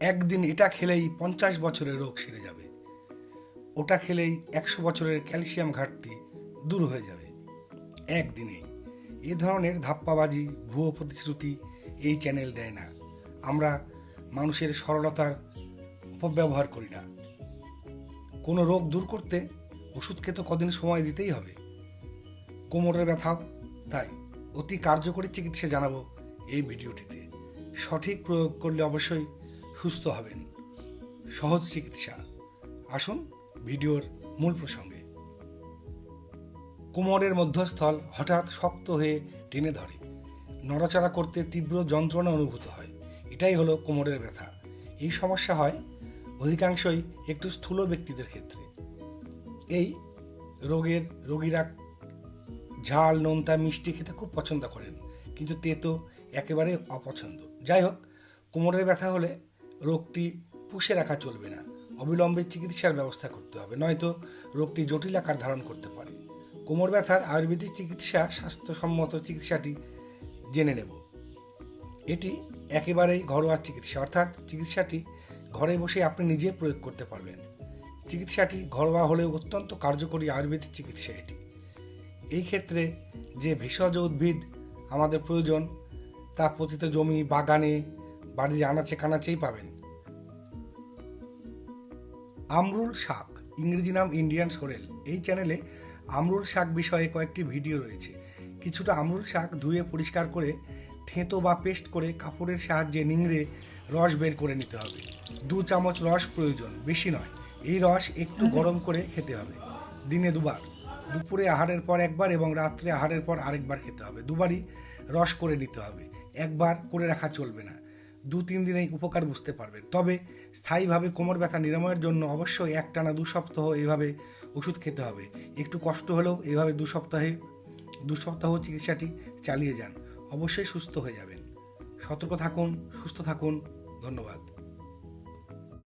একদিন এটা খেলেই পঞ্চাশ বছরের রোগ সেরে যাবে। ওটা খেলেই একশো বছরের ক্যালসিয়াম ঘাটতি দূর হয়ে যাবে। একদিনেই। এ ধরনের ধাপ্পাবাজি, ভুয়ো প্রতিশ্রুতি এই চ্যানেল দেয় না। আমরা মানুষের সরলতার অপব্যবহার করি না। কোনো রোগ দূর করতে ওষুধকে তো কদিন সময় দিতেই হবে। কোমরের ব্যথাও তাই। অতি কার্যকরী চিকিৎসা জানাব এই ভিডিওটিতে। সঠিক প্রয়োগ করলে অবশ্যই সুস্থ হবেন। সহজ চিকিৎসা। আসুন ভিডিওর মূল প্রসঙ্গে। কোমরের মধ্যস্থল হঠাৎ শক্ত হয়ে টেনে ধরে। নড়াচড়া করতে তীব্র যন্ত্রণা অনুভূত হয়। এটাই হলো কোমরের ব্যথা। এই সমস্যা হয় অধিকাংশই একটু স্থূল ব্যক্তিদের ক্ষেত্রে। এই রোগের রোগীরা ঝাল, নোনতা, মিষ্টি খেতে খুব পছন্দ করেন। কিন্তু তেতো একেবারে অপছন্দ। যাই হোক, কোমরের ব্যথা হলে রোগটি পুষে রাখা চলবে না। অবিলম্বে চিকিৎসার ব্যবস্থা করতে হবে, নয়তো রোগটি জটিল আকার ধারণ করতে পারে। কোমর ব্যথার আয়ুর্বেদিক চিকিৎসা স্বাস্থ্যসম্মত চিকিৎসাটি জেনে নেব। এটি একেবারেই ঘরোয়া চিকিৎসা, অর্থাৎ চিকিৎসাটি ঘরে বসে আপনি নিজে প্রয়োগ করতে পারবেন। চিকিৎসাটি ঘরোয়া হলেও অত্যন্ত কার্যকরী আয়ুর্বেদিক চিকিৎসা এটি। এই ক্ষেত্রে যে ভেষজ উদ্ভিদ আমাদের প্রয়োজন, তা পতিত জমি, বাগানে বাড়ির আনাচে কানাচেই পাবেন। আমরুল শাক, ইংরেজি নাম ইন্ডিয়ান সোরেল। এই চ্যানেলে আমরুল শাক বিষয়ে কয়েকটি ভিডিও রয়েছে। কিছুটা আমরুল শাক ধুয়ে পরিষ্কার করে, থেঁতো বা পেস্ট করে কাপড়ের সাহায্যে নিংড়ে রস বের করে নিতে হবে। দু চামচ রস প্রয়োজন, বেশি নয়। এই রস একটু গরম করে খেতে হবে। দিনে দুবার। দুপুরে আহারের পর একবার এবং রাত্রে আহারের পর আরেকবার খেতে হবে। দুবারই রস করে নিতে হবে। একবার করে রাখা চলবে না। দু তিন দিনেই উপকার বুঝতে পারবেন তবে স্থায়ীভাবে কোমর ব্যথা নিরাময়ের জন্য অবশ্যই একটানা দু সপ্তাহ এভাবে ওষুধ খেতে হবে। একটু কষ্ট হলেও এভাবে দু সপ্তাহে, দু সপ্তাহ চিকিৎসাটি চালিয়ে যান। অবশ্যই সুস্থ হয়ে যাবেন। সতর্ক থাকুন, সুস্থ থাকুন। ধন্যবাদ।